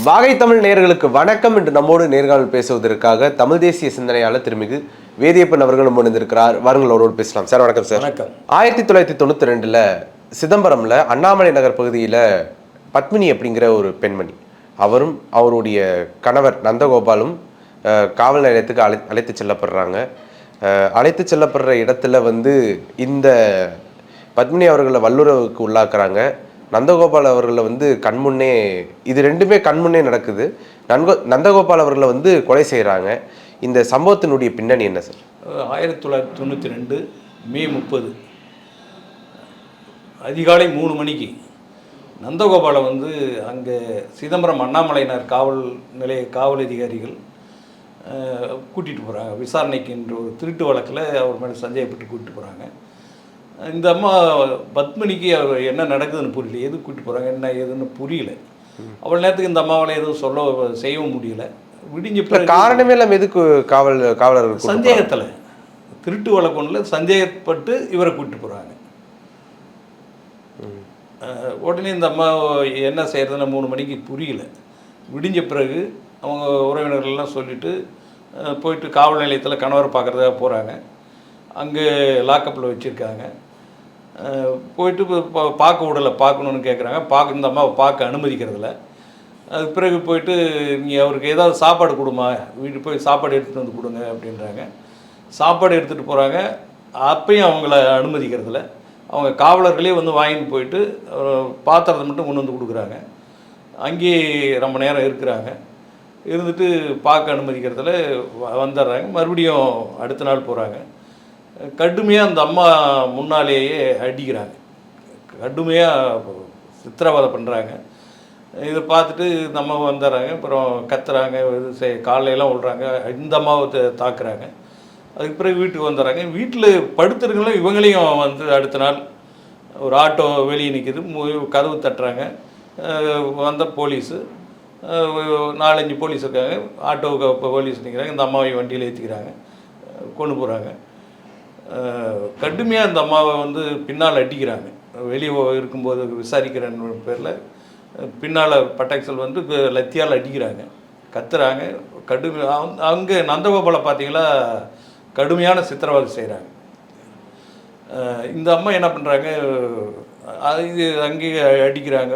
வாகை தமிழ் நேயர்களுக்கு வணக்கம். என்று நம்மோடு நேர்காணல் பேசுவதற்காக தமிழ் தேசிய சிந்தனையாளர் திருமிகு வேதியப்பன் அவர்கள் நம்ம இருந்திருக்கிறார் வாருங்கள் அவரோடு பேசலாம். சார் வணக்கம் சார். வணக்கம். ஆயிரத்தி தொள்ளாயிரத்தி தொண்ணூத்தி ரெண்டுல சிதம்பரம்ல அண்ணாமலை நகர் பகுதியில பத்மினி அப்படிங்கிற ஒரு பெண்மணி. அவரும் அவருடைய கணவர் நந்தகோபாலும் காவல் நிலையத்துக்கு அழை அழைத்து செல்லப்படுறாங்க. அழைத்து செல்லப்படுற இடத்துல வந்து இந்த பத்மினி அவர்களை வல்லுறவுக்கு உள்ளாக்குறாங்க. நந்தகோபால் அவர்களை வந்து கண்முன்னே இது ரெண்டுமே கண்முன்னே நடக்குது. நன்கோ நந்தகோபால் அவர்களை வந்து கொலை செய்கிறாங்க இந்த சம்பவத்தினுடைய பின்னணி என்ன சார்? ஆயிரத்தி தொள்ளாயிரத்தி தொண்ணூற்றி ரெண்டு மே முப்பது. அதிகாலை மூணு மணிக்கு நந்தகோபாலை வந்து அங்கே சிதம்பரம் அண்ணாமலையினர் காவல் நிலைய காவல் அதிகாரிகள் கூட்டிகிட்டு போகிறாங்க விசாரணைக்கு என்ற ஒரு திருட்டு வழக்கில் அவர் மேலே சந்தேகப்பட்டு கூட்டிட்டு போகிறாங்க இந்த அம்மா பத்மினிக்கு அவர் என்ன நடக்குதுன்னு புரியல. எது கூட்டிட்டு போகிறாங்க என்ன ஏதுன்னு புரியல. அவ்வளோ நேரத்துக்கு இந்த அம்மாவால் எதுவும் சொல்ல செய்யவும் முடியல. விடிஞ்ச காரணமே இல்லாம எதுக்கு காவல் காவலர்கள் கூட்டு சந்தேகத்தில். திருட்டு வழக்கு ஒன்றில் சந்தேகப்பட்டு இவரை கூப்பிட்டு போகிறாங்க உடனே இந்த அம்மா என்ன செய்கிறதுன்னு மூணு மணிக்கு புரியல. விடிஞ்ச பிறகு அவங்க உறவினர்கள்லாம் சொல்லிட்டு அஹ், போயிட்டு காவல் நிலையத்தில் கணவரை பார்க்குறதுக்காக போகிறாங்க அங்கே லாக்கப்பில் வச்சுருக்காங்க. போயிட்டு இப்போ பார்க்க விடலை பார்க்கணுன்னு கேட்குறாங்க பார்க்க இந்த அம்மாவை பார்க்க அனுமதிக்கிறதில்ல. அதுக்கு பிறகு போயிட்டு நீங்கள் அவருக்கு ஏதாவது சாப்பாடு கொடுமா? வீட்டுக்கு போய் சாப்பாடு எடுத்துகிட்டு வந்து கொடுங்க அப்படின்றாங்க. சாப்பாடு எடுத்துகிட்டு போகிறாங்க அப்பையும் அவங்கள அனுமதிக்கிறதில்ல. அவங்க காவலர்களே வந்து வாங்கிட்டு போயிட்டு பாத்திரத்தை மட்டும் கொண்டு வந்து கொடுக்குறாங்க. அங்கேயே ரொம்ப நேரம் இருக்கிறாங்க. இருந்துட்டு பார்க்க அனுமதிக்கிறதுல வ- வந்துடுறாங்க. மறுபடியும் அடுத்த நாள் போகிறாங்க கடுமையாக அந்த அம்மா முன்னாலேயே அடிக்கிறாங்க. கடுமையாக சித்திரவதை பண்ணுறாங்க இதை பார்த்துட்டு இந்த அம்மா வந்துடுறாங்க. அப்புறம் கத்துறாங்க. இது செய் காலையெல்லாம் விடுறாங்க இந்த அம்மாவை த- தாக்குறாங்க. அதுக்கு பிறகு வீட்டுக்கு வந்துடுறாங்க. வீட்டில் படுத்துருங்களும் இவங்களையும் வந்து அடுத்த நாள் ஒரு ஆட்டோ வெளியே நிற்கிது கதவு தட்டுறாங்க. வந்த போலீஸு. நாலஞ்சு போலீஸ் இருக்காங்க. ஆட்டோவுக்கு இப்போ போலீஸ் நிற்கிறாங்க இந்த அம்மாவை வண்டியில் ஏற்றிக்கிறாங்க கொண்டு போகிறாங்க கடுமையாக அந்த அம்மாவை வந்து பின்னால் அடிக்கிறாங்க. வெளியே இருக்கும்போது விசாரிக்கிறேன்னு பேரில். பின்னால் பட்டாக்சல் வந்து லத்தியால் அடிக்கிறாங்க. கத்துறாங்க. கடுமை அங்கே நந்தகோபாலை பார்த்தீங்களா கடுமையான சித்திரவதை செய்கிறாங்க இந்த அம்மா என்ன பண்ணுறாங்க இது அங்கேயே அடிக்கிறாங்க.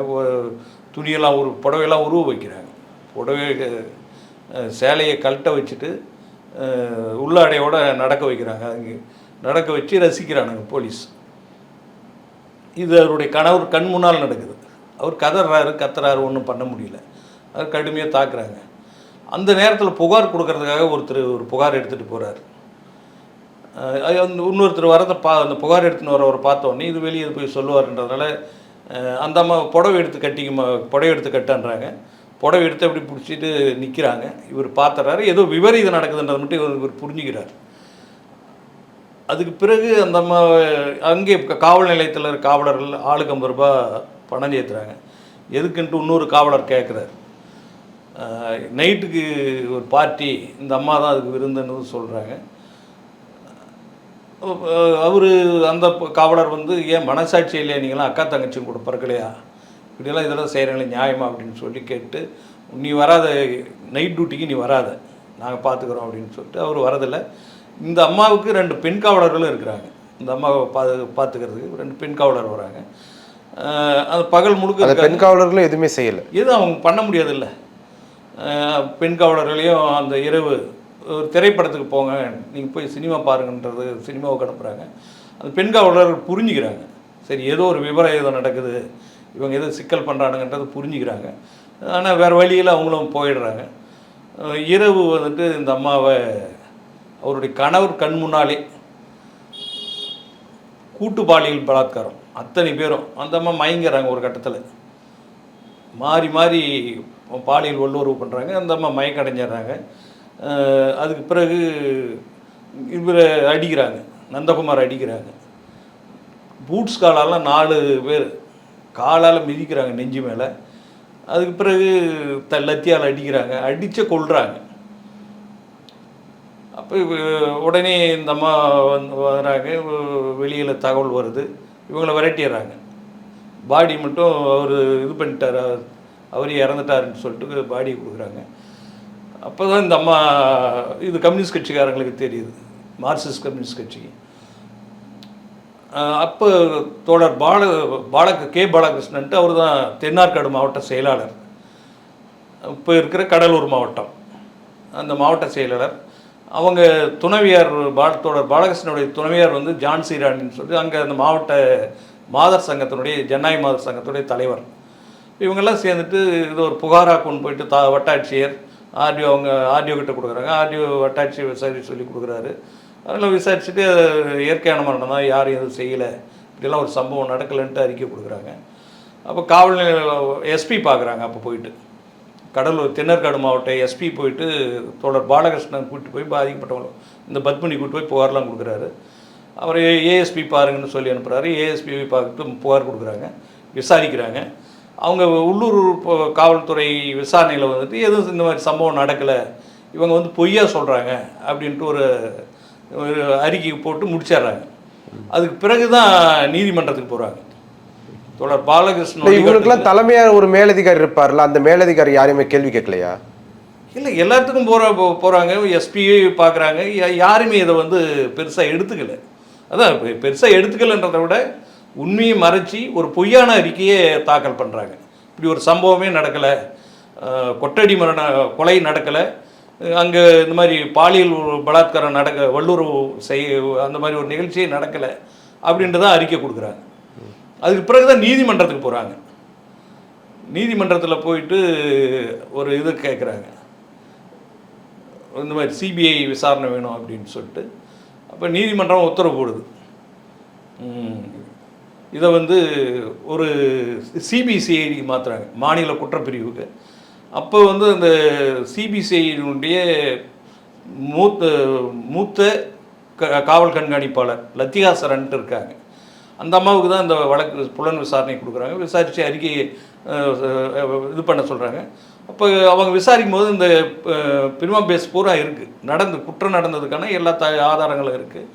துணியெல்லாம் உரு புடவையெல்லாம் உருவ வைக்கிறாங்க. புடவை சேலையை கழட்ட வச்சுட்டு உள்ளாடையோடு நடக்க வைக்கிறாங்க அங்கே. நடக்க வச்சு ரசிக்கிறானுங்க போலீஸ். இது அவருடைய கணவர் கண் முன்னால் நடக்குது. அவர் கதறாரு கத்துறாரு ஒன்றும் பண்ண முடியல. அவர் கடுமையாக தாக்குறாங்க. அந்த நேரத்தில் புகார் கொடுக்கறதுக்காக ஒருத்தர் ஒரு புகார் எடுத்துகிட்டு போகிறார் இன்னொருத்தர் வரதை பா அந்த புகார் எடுத்துன்னு வரவரை பார்த்த இது வெளியே போய் சொல்லுவார்ன்றதுனால அந்த அம்மா புடவை எடுத்து கட்டிக்குமா புடவை எடுத்து கட்டான்றாங்க. புடவை எடுத்து அப்படி பிடிச்சிட்டு நிற்கிறாங்க இவர் பார்த்துறாரு. ஏதோ விபரீதம் நடக்குதுன்றது மட்டும் இவர் இவர் புரிஞ்சுக்கிறார். அதுக்கு பிறகு அந்த அம்மா அங்கே காவல் நிலையத்தில் இருக்க காவலர்கள் ஆளுக்கு ஐம்பது ரூபாய் பணம் சேர்த்துறாங்க. எதுக்குன்ட்டு இன்னொரு காவலர் கேட்குறாரு நைட்டுக்கு ஒரு பார்ட்டி இந்த அம்மா தான் அதுக்கு விருந்துன்னு சொல்கிறாங்க அவர் அந்த காவலர் வந்து ஏன் மனசாட்சி இல்லையா? நீங்களாம் அக்கா தங்கச்சியும் கூட பிறக்கலையா? இப்படியெல்லாம் இதெல்லாம் செய்கிறாங்களே நியாயமா? அப்படின்னு சொல்லி கேட்டு நீ வராத நைட் டியூட்டிக்கு நீ வராத. நாங்கள் பார்த்துக்குறோம் அப்படின்னு சொல்லிட்டு அவர் வரதில்லை. இந்த அம்மாவுக்கு ரெண்டு பெண் காவலர்களும் இருக்கிறாங்க. இந்த அம்மாவை பா பார்த்துக்கிறதுக்கு ரெண்டு பெண் காவலர் வராங்க. அது பகல் முழுக்க அந்த. பெண் காவலர்களும் எதுவுமே செய்யல. எதுவும் அவங்க பண்ண முடியாதுல்ல. பெண் காவலர்களையும் அந்த இரவு ஒரு திரைப்படத்துக்கு போங்க நீங்கள் போய் சினிமா பாருங்கன்றது சினிமாவுக்கு அனுப்புகிறாங்க அந்த பெண் காவலர்கள் புரிஞ்சுக்கிறாங்க. சரி ஏதோ ஒரு விபரம் ஏதோ நடக்குது. இவங்க ஏதோ சிக்கல் பண்ணுறானுங்கன்றது புரிஞ்சுக்கிறாங்க. ஆனால் வேறு வழியில் அவங்களும் போயிடுறாங்க. இரவு வந்துட்டு இந்த அம்மாவை அவருடைய கணவர் கண் முன்னாலே கூட்டு பாலியல் பலாத்காரம். அத்தனை பேரும் அந்த அம்மா மயங்கிறாங்க ஒரு கட்டத்தில். மாறி மாறி பாலியல் வல்லுறவு பண்ணுறாங்க அந்த அம்மா மயக்கடைஞ்சிடுறாங்க. அதுக்கு பிறகு இவரை அடிக்கிறாங்க நந்தகுமார் அடிக்கிறாங்க. பூட்ஸ் காலாலாம் நாலு பேர் காலால் மிதிக்கிறாங்க நெஞ்சு மேலே. அதுக்கு பிறகு த லத்தியால் அடிக்கிறாங்க அடித்து கொள்கிறாங்க உடனே இந்த அம்மா வந்து வராங்க. வெளியில் தகவல் வருது. இவங்கள விரட்டிடுறாங்க. பாடி மட்டும் அவர் இது பண்ணிட்டார். அவர் இறந்துட்டாருன்னு சொல்லிட்டு பாடியை கொடுக்குறாங்க. அப்போ தான் இந்த அம்மா இது கம்யூனிஸ்ட் கட்சிக்காரங்களுக்கு தெரியுது. மார்க்சிஸ்ட் கம்யூனிஸ்ட் கட்சிக்கு அப்போ தோழர் பால பாலக கே பாலகிருஷ்ணன்ட்டு அவர் தான் தென்னார்காடு மாவட்ட செயலாளர். இப்போ இருக்கிற கடலூர் மாவட்டம். அந்த மாவட்ட செயலாளர். அவங்க துணைவியார் பாலத்தோடர் பாலகிருஷ்ணனுடைய துணைவியார் வந்து ஜான்சி ராணின்னு சொல்லி அங்கே அந்த மாவட்ட மாதர் சங்கத்தினுடைய ஜனநாயக மாதர் சங்கத்துடைய தலைவர். இவங்கெல்லாம் சேர்ந்துட்டு இது ஒரு புகாராக கொண்டு போயிட்டு தா வட்டாட்சியர் ஆர்டிஓ அவங்க ஆர்டிஓ கிட்ட கொடுக்குறாங்க. ஆர்டிஓ வட்டாட்சி விசாரி சொல்லி கொடுக்குறாரு. அதெல்லாம் விசாரிச்சுட்டு அது இயற்கையான மரணம் தான் யாரும் எதுவும் செய்யலை. இப்படிலாம் ஒரு சம்பவம் நடக்கலைன்ட்டு அறிக்கை கொடுக்குறாங்க. அப்போ காவல் எஸ்பி பார்க்குறாங்க அப்போ போயிட்டு. கடலூர் தென்னற்காடு மாவட்ட எஸ்பி போயிட்டு தோழர் பாலகிருஷ்ணன் கூட்டி போய் பாதிக்கப்பட்டவங்க இந்த பத்மினி கூட்டி போய் புகார்லாம் கொடுக்குறாரு. அவர் ஏஎஸ்பி பாருங்கன்னு சொல்லி அனுப்புகிறாரு ஏஎஸ்பி பார்த்துட்டு புகார் கொடுக்குறாங்க. விசாரிக்கிறாங்க. அவங்க உள்ளூர் காவல்துறை விசாரணையில் வந்துட்டு எதுவும் இந்த மாதிரி சம்பவம் நடக்கலை. இவங்க வந்து பொய்யா சொல்கிறாங்க அப்படின்ட்டு ஒரு ஒரு அறிக்கை போட்டு முடிச்சிடுறாங்க. அதுக்கு பிறகு தான் நீதிமன்றத்துக்கு போகிறாங்க தோழர் பாலகிருஷ்ணன் இவங்களுக்குலாம் தலைமையா ஒரு மேலதிகாரி இருப்பார்ல அந்த மேலதிகாரி யாரையுமே கேள்வி கேட்கலையா? இல்லை எல்லாத்துக்கும் போகிற போகிறாங்க எஸ்பியை பார்க்குறாங்க யாருமே இதை வந்து பெருசாக எடுத்துக்கல. அதான் பெருசாக எடுத்துக்கலன்றதை விட உண்மையை மறைச்சி ஒரு பொய்யான அறிக்கையை தாக்கல் பண்ணுறாங்க இப்படி ஒரு சம்பவமே நடக்கலை. கொட்டடி மரண கொலை நடக்கலை. அங்கே இந்த மாதிரி பாலியல் பலாத்காரம் நடக்க வல்லுறவு செய்ய அந்த மாதிரி ஒரு நிகழ்ச்சியே நடக்கலை. அப்படின்ட்டு தான் அறிக்கை கொடுக்குறாங்க. அதுக்கு பிறகு தான் நீதிமன்றத்துக்கு போகிறாங்க நீதிமன்றத்தில் போயிட்டு ஒரு இது கேட்குறாங்க இந்த மாதிரி சிபிஐ விசாரணை வேணும் அப்படின்னு சொல்லிட்டு அப்போ நீதிமன்றம் உத்தரவு போடுது. இதை வந்து ஒரு சிபிசிஐடிக்கு மாற்றுறாங்க மாநில குற்றப்பிரிவுக்கு. அப்போ வந்து அந்த சிபிசிஐடியினுடைய மூத்த மூத்த க- காவல் கண்காணிப்பாளர் லத்திகாசரன்ட்டு இருக்காங்க. அந்த அம்மாவுக்கு தான் இந்த வழக்கு புலன் விசாரணை கொடுக்குறாங்க. விசாரித்து அறிக்கை இது பண்ண சொல்கிறாங்க அப்போ அவங்க விசாரிக்கும் போது இந்த பிரிமா பேஸ் பூரா இருக்குது நடந்து குற்றம் நடந்ததுக்கான எல்லா த ஆதாரங்களும் இருக்குது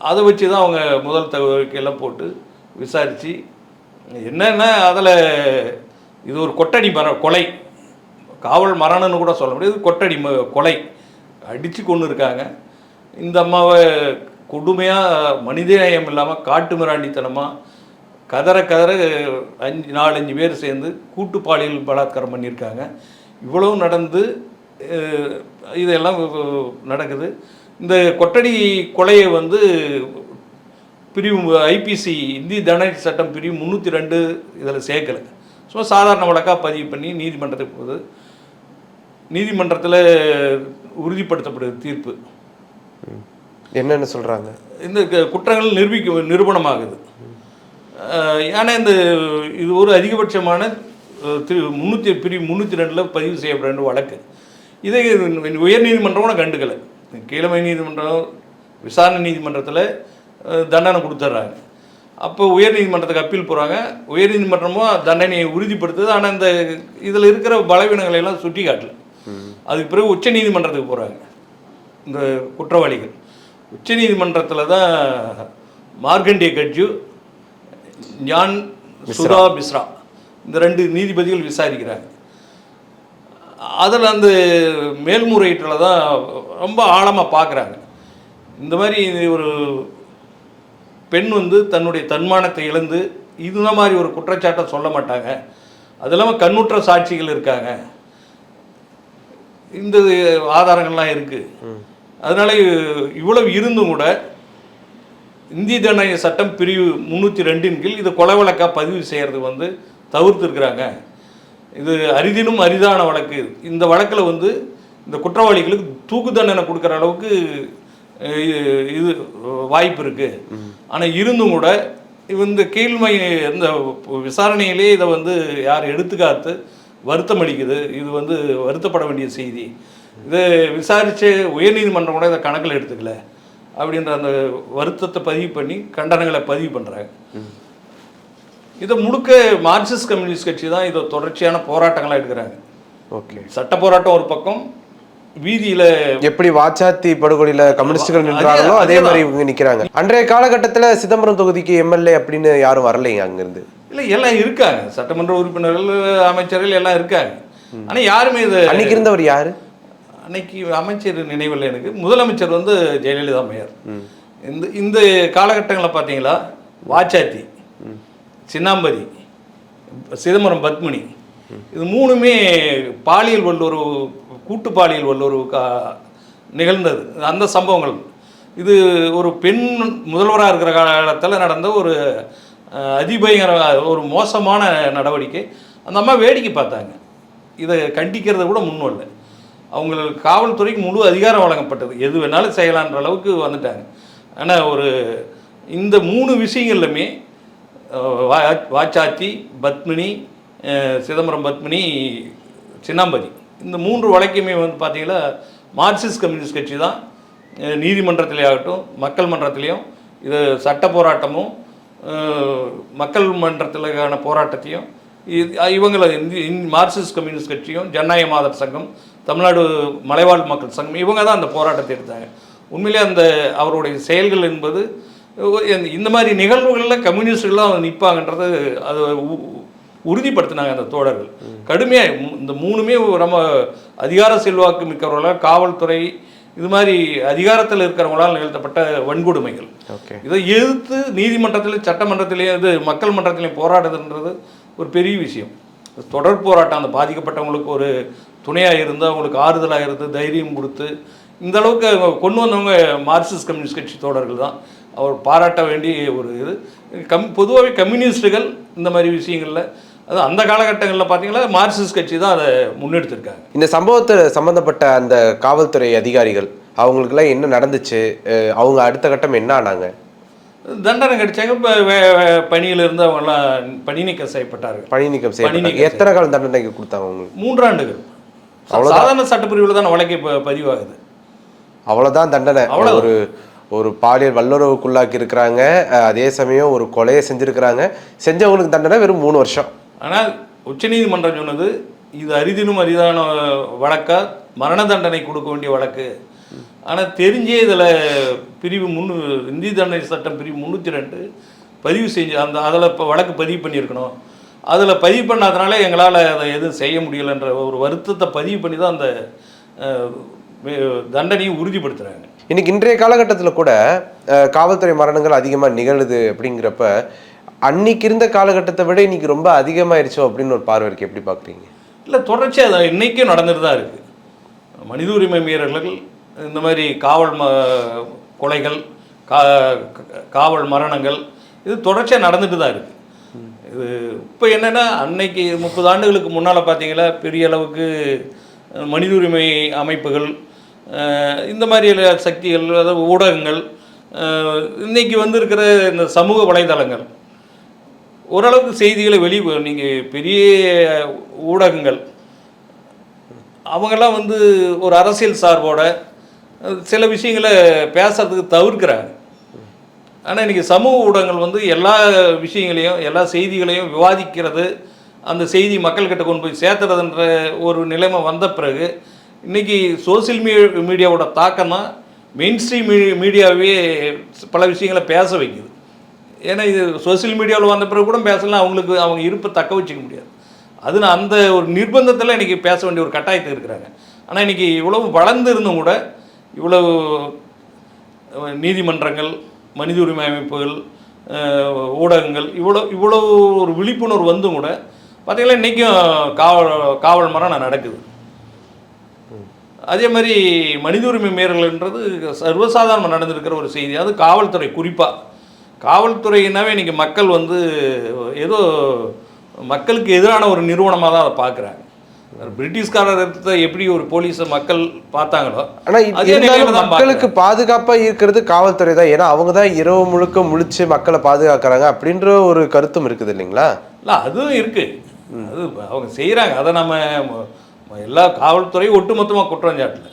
அதை வச்சு தான் அவங்க முதல் தகவலுக்கெல்லாம் போட்டு விசாரித்து என்னென்னா அதில் இது ஒரு கொட்டடி மர கொலை. காவல் மரணம்னு கூட சொல்ல முடியாது. கொட்டடி ம- கொலை. அடித்து கொண்டு இருக்காங்க இந்த அம்மாவை கொடுமையாக மனிதநேயம் இல்லாமல் காட்டு மிராண்டித்தனமாக கதற கதற அஞ்சு நாலஞ்சு பேர் சேர்ந்து கூட்டு பாலியல் பலாத்காரம் பண்ணியிருக்காங்க. இவ்வளவு நடந்து இதெல்லாம் நடக்குது. இந்த கொட்டடி கொலையை வந்து பிரிவு ஐபிசி இந்திய தண்டனை சட்டம் பிரிவு முந்நூற்றி ரெண்டு இதில் சேர்க்கலை. ஸோ சாதாரண வழக்காக பதிவு பண்ணி நீதிமன்றத்துக்கு போகுது. நீதிமன்றத்தில் உறுதிப்படுத்தப்படுது தீர்ப்பு. என்னன்னு சொல்றாங்க? இந்த குற்றங்கள் நிரூபிக்க நிரூபணமாகுது. ஏன்னா இந்த இது ஒரு அதிகபட்சமான திரு முந்நூற்றி பிரிவு முந்நூற்றி ரெண்டில் பதிவு செய்யப்பட வேண்டிய வழக்கு. இதை உயர் நீதிமன்றம் கூட கண்டுக்கலை. கீழமை நீதிமன்றம் விசாரணை நீதிமன்றத்தில் தண்டனை கொடுத்துட்றாங்க அப்போ உயர் நீதிமன்றத்துக்கு அப்பீல் போகிறாங்க உயர் நீதிமன்றமும் தண்டனையை உறுதிப்படுத்துது. ஆனால் இந்த இதில் இருக்கிற பலவீனங்களை எல்லாம் சுட்டி காட்டல அதுக்கு பிறகு உச்ச நீதிமன்றத்துக்கு போகிறாங்க இந்த குற்றவாளிகள். உச்ச நீதிமன்றத்தில் தான் மார்க்கண்டிய கட்ஜு ஞான் சுதா பிஸ்ரா இந்த ரெண்டு நீதிபதிகள் விசாரிக்கிறாங்க. அதில் அந்த மேல்முறையீட்டில் தான் ரொம்ப ஆழமாக பார்க்குறாங்க. இந்த மாதிரி ஒரு பெண் வந்து தன்னுடைய தன்மானத்தை இழந்து இந்த மாதிரி ஒரு குற்றச்சாட்டை சொல்ல மாட்டாங்க. அது இல்லாமல் கண்ணுற்ற சாட்சிகள் இருக்காங்க. இந்த ஆதாரங்கள்லாம் இருக்குது அதனால இவ்வளவு இருந்தும் கூட இந்திய தண்டனை சட்டம் பிரிவு முந்நூற்றி ரெண்டின் கீழ் இது கொலை வழக்காக பதிவு செய்கிறது வந்து தவிர்த்துருக்குறாங்க. இது அரிதினும் அரிதான வழக்கு. இந்த வழக்கில் வந்து இந்த குற்றவாளிகளுக்கு தூக்கு தண்டனை கொடுக்குற அளவுக்கு இது- வாய்ப்பு இருக்குது ஆனால் இருந்தும் கூட இந்த கீழ்மை இந்த விசாரணையிலே இதை வந்து யார் எடுத்துக்காத்து வருத்தம் அளிக்குது. இது வந்து வருத்தப்பட வேண்டிய செய்தி. இதை விசாரித்து உயர்நீதிமன்றம் கூட இதை கணக்கில் எடுத்துக்கல அப்படின்ற அந்த வருத்தத்தை பதிவு பண்ணி கண்டனங்களை பதிவு பண்ணுறாங்க இதை முழுக்க மார்க்சிஸ்ட் கம்யூனிஸ்ட் கட்சி தான் இதை தொடர்ச்சியான போராட்டங்களாக எடுக்கிறாங்க. ஓகே. சட்ட போராட்டம் ஒரு பக்கம் வீதியில் எப்படி வாச்சாத்தி படுகொலையில கம்யூனிஸ்டுகள் நின்றாங்களோ அதே- மாதிரி இவங்க நிக்கிறாங்க. அன்றைய காலகட்டத்துல சிதம்பரம் தொகுதிக்கு எம்எல்ஏ அப்படின்னு யாரும் வரலைங்க அங்கிருந்து? இல்லை எல்லாம் இருக்காங்க. சட்டமன்ற உறுப்பினர்கள் அமைச்சர்கள் எல்லாம் இருக்காங்க. ஆனால் யாருமே இது அன்னைக்கு இருந்தவர் யாரு? அன்னைக்கு அமைச்சர் நினைவில் எனக்கு முதலமைச்சர் வந்து ஜெயலலிதா அம்மையார் இந்த இந்த காலகட்டங்களில் பார்த்தீங்களா? வாச்சாத்தி சின்னாம்பதி சிதம்பரம் பத்மினி இது மூணுமே பாலியல் வல்லுறவு கூட்டு பாலியல் வல்லுறவு கா நிகழ்ந்தது. அந்த சம்பவங்கள். இது ஒரு பெண் முதல்வராக இருக்கிற காலத்தில் நடந்த ஒரு அதிபயங்கர ஒரு மோசமான நடவடிக்கை. அந்த அம்மா வேடிக்கை பார்த்தாங்க. இதை கண்டிக்கிறத கூட முன்வரல அவங்களுக்கு காவல்துறைக்கு முழு அதிகாரம் வழங்கப்பட்டது. எது வேணாலும் செய்யலான்ற அளவுக்கு வந்துட்டாங்க. ஆனால் ஒரு இந்த மூணு விஷயங்கள்லுமே வா- வாச்சாத்தி பத்மினி சிதம்பரம் பத்மினி சின்னாம்பதி. இந்த மூன்று வழக்குமே வந்து பார்த்தீங்கன்னா மார்க்சிஸ்ட் கம்யூனிஸ்ட் கட்சி தான் நீதிமன்றத்திலே ஆகட்டும் மக்கள் மன்றத்திலையும் இது சட்ட போராட்டமும் மக்கள் மன்றத்திலான போராட்டத்தையும் இது- இவங்கள இந்தி மார்க்சிஸ்ட் கம்யூனிஸ்ட் கட்சியும் ஜனநாயக மாதர் சங்கம் தமிழ்நாடு மலைவாழ் மக்கள் சங்கம் இவங்க தான் அந்த போராட்டத்தை எடுத்தாங்க. உண்மையிலே அந்த அவருடைய செயல்கள் என்பது இந்த- மாதிரி நிகழ்வுகளில் கம்யூனிஸ்டுகள்லாம் நிற்பாங்கன்றது அது உறுதிப்படுத்தினாங்க அந்த தோழர்கள். கடுமையாக இந்த மூணுமே நம்ம அதிகார செல்வாக்கு மிக்கவர்களால் காவல்துறை இது மாதிரி அதிகாரத்தில் இருக்கிறவங்களால் நிகழ்த்தப்பட்ட வன்கொடுமைகள். ஓகே. இதை எதிர்த்து நீதிமன்றத்திலையும் சட்டமன்றத்திலையும் இது மக்கள் மன்றத்திலையும் போராடுறதுன்றது ஒரு பெரிய விஷயம். தொடர் போராட்டம் அந்த பாதிக்கப்பட்டவங்களுக்கு ஒரு துணையாக இருந்து அவங்களுக்கு ஆறுதலாக இருந்து தைரியம் கொடுத்து இந்த அளவுக்கு அவங்க கொண்டு வந்தவங்க மார்க்சிஸ்ட் கம்யூனிஸ்ட் கட்சி தோழர்கள் தான். அவர் பாராட்ட வேண்டிய ஒரு இது. கம் பொதுவாகவே கம்யூனிஸ்ட்டுகள் இந்த மாதிரி விஷயங்களில் அது அந்த காலகட்டங்களில் பார்த்தீங்கன்னா மார்க்சிஸ்ட் கட்சி தான் அதை முன்னெடுத்திருக்காங்க. இந்த சம்பவத்தில் சம்மந்தப்பட்ட அந்த காவல்துறை அதிகாரிகள் அவங்களுக்குலாம் என்ன நடந்துச்சு? அவங்க அடுத்த கட்டம் என்ன ஆனாங்க? தண்டனை கிடைச்சாங்க. இப்போ பணியில் இருந்து அவங்கெல்லாம் பணி நீக்கம் செய்யப்பட்டார்கள். பணி நீக்கம் எத்தனை காலம் தண்டனை கொடுத்தாங்க அவங்களுக்கு மூன்றாண்டுகள். சாதாரண சட்டப்பிரிவில் தான் வழக்கு பதிவாகுது. அவ்வளவுதான் தண்டனை. அவ்வளவு. ஒரு ஒரு பாலியல் வல்லுறவுக்குள்ளாக்கி இருக்கிறாங்க. அதே சமயம் ஒரு கொலையை செஞ்சிருக்கிறாங்க. செஞ்சவங்களுக்கு தண்டனை வெறும் மூணு வருஷம். ஆனால் உச்சநீதிமன்றம் சொன்னது இது அரிதினும் அரிதான வழக்கா? மரண தண்டனை கொடுக்க வேண்டிய வழக்கு. ஆனால் தெரிஞ்சே இதில் பிரிவு முன்னூ இந்திய தண்டனை சட்டம் பிரிவு முந்நூற்றி ரெண்டு பதிவு செஞ்சு அந்த அதில் இப்போ வழக்கு பதிவு பண்ணியிருக்கணும். அதில் பதிவு பண்ணாதனால எங்களால் அதை எதுவும் செய்ய முடியலைன்ற ஒரு வருத்தத்தை பதிவு பண்ணி தான் அந்த தண்டனையை உறுதிப்படுத்துகிறாங்க இன்னைக்கு இன்றைய காலகட்டத்தில் கூட காவல்துறை மரணங்கள் அதிகமாக நிகழுது அப்படிங்கிறப்ப அன்னைக்கு இருந்த காலகட்டத்தை விட இன்னைக்கு ரொம்ப அதிகமாயிருச்சோ அப்படின்னு ஒரு பார்வை இருக்கு. எப்படி பார்க்குறீங்க? இல்லை தொடர்ச்சியாக அது இன்றைக்கும் நடந்துட்டு தான் இருக்குது மனித உரிமை மீறல்கள் இந்த மாதிரி காவல் ம கொலைகள் கா காவல் மரணங்கள் இது தொடர்ச்சியாக நடந்துட்டு தான் இருக்குது இது இப்போ என்னென்னா அன்னைக்கு முப்பது ஆண்டுகளுக்கு முன்னால் பார்த்தீங்கன்னா பெரிய அளவுக்கு மனித உரிமை அமைப்புகள் இந்த மாதிரி சக்திகள் அதாவது ஊடகங்கள் இன்றைக்கி வந்திருக்கிற இந்த சமூக வலைதளங்கள் ஓரளவுக்கு செய்திகளை வெளியே நீங்கள் பெரிய ஊடகங்கள் அவங்கெல்லாம் வந்து ஒரு அரசியல் சார்போட சில விஷயங்களை பேசுறதுக்கு தவிர்க்கிறாங்க ஆனால் இன்றைக்கி சமூக ஊடகங்கள் வந்து எல்லா விஷயங்களையும் எல்லா செய்திகளையும் விவாதிக்கிறது அந்த செய்தி மக்கள்கிட்ட கொண்டு போய் சேர்த்துறதுன்ற ஒரு நிலைமை வந்த பிறகு இன்றைக்கி சோசியல் மீ மீடியாவோட தாக்கம் தான் மெயின் ஸ்ட்ரீம் மீ மீடியாவே பல விஷயங்களை பேச வைக்குது. ஏன்னா இது சோசியல் மீடியாவில் வந்த பிறகு கூட பேசலாம் அவங்களுக்கு அவங்க இருப்பை தக்க வச்சுக்க முடியாது. அது அந்த ஒரு நிர்பந்தத்தில் இன்றைக்கி பேச வேண்டிய ஒரு கட்டாயத்துக்கு இருக்கிறாங்க. ஆனால் இன்றைக்கி இவ்வளவு வளர்ந்து இருந்தும் கூட இவ்வளவு நீதிமன்றங்கள் மனித உரிமை அமைப்புகள் ஊடகங்கள் இவ்வளோ இவ்வளோ ஒரு விழிப்புணர்வு வந்தும் கூட பார்த்தீங்கன்னா இன்றைக்கும் காவல் காவல் மரணம் நடக்குது. அதே மாதிரி மனித உரிமை மீறல்ன்றது சர்வசாதாரணமாக நடந்திருக்கிற ஒரு செய்தி. அது காவல்துறை குறிப்பாக காவல்துறையினாவே இன்றைக்கி மக்கள் வந்து ஏதோ மக்களுக்கு எதிரான ஒரு நிறுவனமாக தான் அதை பார்க்குறாங்க பிரிட்டிஷ்காரத்தை எப்படி ஒரு போலீஸை மக்கள் பார்த்தாங்களோ ஆனா இது அதே நிலையில இருந்தாலும் தான் மக்களுக்கு பாதுகாப்பா இருக்கிறது காவல்துறை தான். ஏன்னா அவங்க தான் இரவு முழுக்க முழிச்சு மக்களை பாதுகாக்கிறாங்க அப்படின்ற ஒரு கருத்தும் இருக்குது இல்லைங்களா? இல்லை அதுவும் இருக்கு. அது அவங்க செய்கிறாங்க அதை நம்ம எல்லா காவல்துறையும் ஒட்டுமொத்தமாக குற்றம் சாட்டல.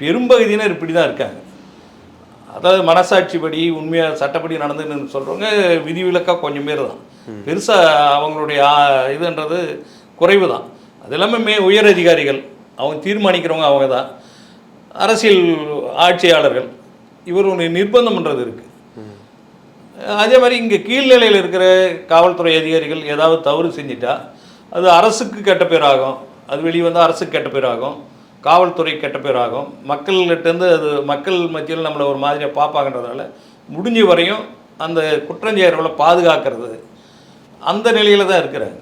பெரும்பகுதியினர் இப்படி தான் இருக்காங்க. அதாவது மனசாட்சிப்படி உண்மையாக சட்டப்படி நடந்துன்னு சொல்கிறவங்க விதிவிலக்காக கொஞ்சம் பேர் தான். பெருசாக அவங்களுடைய இதுன்றது குறைவு தான் அது எல்லாமே மே உயர் அதிகாரிகள் அவங்க தீர்மானிக்கிறவங்க அவங்க தான் அரசியல் ஆட்சியாளர்கள். இவர் ஒன்று நிர்பந்தம் பண்ணுறது இருக்குது அதே மாதிரி இங்கே கீழ்நிலையில் இருக்கிற காவல்துறை அதிகாரிகள் ஏதாவது தவறு செஞ்சிட்டா அது அரசுக்கு கெட்ட பேர் ஆகும் அது வெளியே வந்தால் அரசுக்கு கெட்ட பேர் ஆகும் காவல்துறை கெட்ட பேர் ஆகும் மக்கள்கிட்டேருந்து அது மக்கள் மத்தியில் நம்மளை ஒரு மாதிரியாக பார்ப்பாங்கன்றதுனால முடிஞ்ச வரையும் அந்த குற்றஞ்செயர்களை பாதுகாக்கிறது. அந்த நிலையில் தான் இருக்கிறாங்க.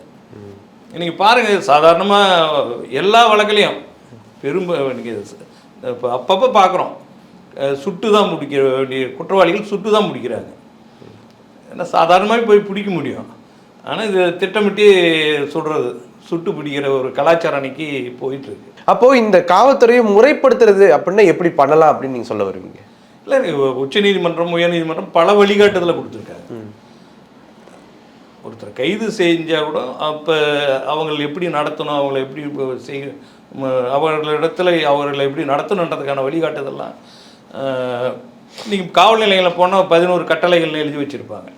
நீங்கள் பாருங்கள் சாதாரணமாக எல்லா வழக்குலையும் பெரும் நீங்கள் இப்போ அப்பப்போ பார்க்குறோம் சுட்டு தான் முடிக்கிற வேண்டிய குற்றவாளிகள் சுட்டு தான் முடிக்கிறாங்க. ஏன்னா சாதாரணமாக போய் பிடிக்க முடியும். ஆனால் இது திட்டமிட்டு சுடுறது சுட்டு பிடிக்கிற ஒரு கலாச்சாரம் அன்னைக்கு போயிட்டுருக்கு அப்போ இந்த காவல்துறையை முறைப்படுத்துறது அப்படின்னா எப்படி பண்ணலாம் அப்படின்னு நீங்க சொல்ல வருவீங்க? இல்லை உச்சநீதிமன்றம் உயர்நீதிமன்றம் பல வழிகாட்டுதலை கொடுத்துருக்காங்க. ஒருத்தர் கைது செஞ்சால் கூட அப்போ அவங்களை எப்படி நடத்தணும் அவங்கள எப்படி இப்போ செய் அவர்களிடத்துல அவர்களை எப்படி நடத்தணுன்றதுக்கான வழிகாட்டுதெல்லாம் நீங்கள் காவல் நிலையங்களில் போனால் பதினோரு கட்டளைகள் எழுதி வச்சுருப்பாங்க.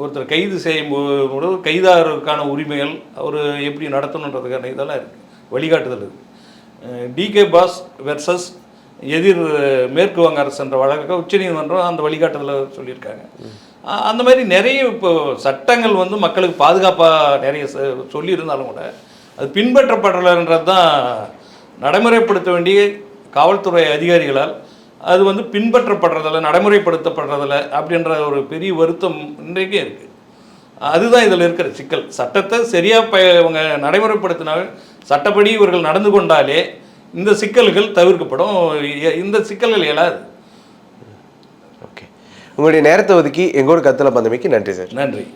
ஒருத்தர் கைது செய்யும்போது கைதாருக்கான உரிமைகள் அவர் எப்படி நடத்தணுன்றதுக்கான இதெல்லாம் இருக்குது வழிகாட்டுதல் இருக்குது டிகே பாஸ் வெர்சஸ் எதிர் மேற்கு வங்க அரசுன்ற வழக்க உச்சநீதிமன்றம் அந்த வழிகாட்டுதலை சொல்லியிருக்காங்க. அந்த மாதிரி நிறைய இப்போ சட்டங்கள் வந்து மக்களுக்கு பாதுகாப்பாக நிறைய சொல்லியிருந்தாலும் கூட அது பின்பற்றப்படலைன்றது தான் நடைமுறைப்படுத்த வேண்டிய காவல்துறை அதிகாரிகளால். அது வந்து பின்பற்றப்படுறதில்ல நடைமுறைப்படுத்தப்படுறதில்ல அப்படின்ற ஒரு பெரிய வருத்தம் இன்றைக்கே இருக்குது அதுதான் இதில் இருக்கிற சிக்கல். சட்டத்தை சரியாக ப இவங்க நடைமுறைப்படுத்தினால் சட்டப்படி இவர்கள் நடந்து கொண்டாலே இந்த சிக்கல்கள் தவிர்க்கப்படும். இந்த சிக்கல்கள் இயலாது. உங்களுடைய நேரத்தை ஒதுக்கி எங்களோட கத்துல பந்தமைக்கு நன்றி சார். நன்றி.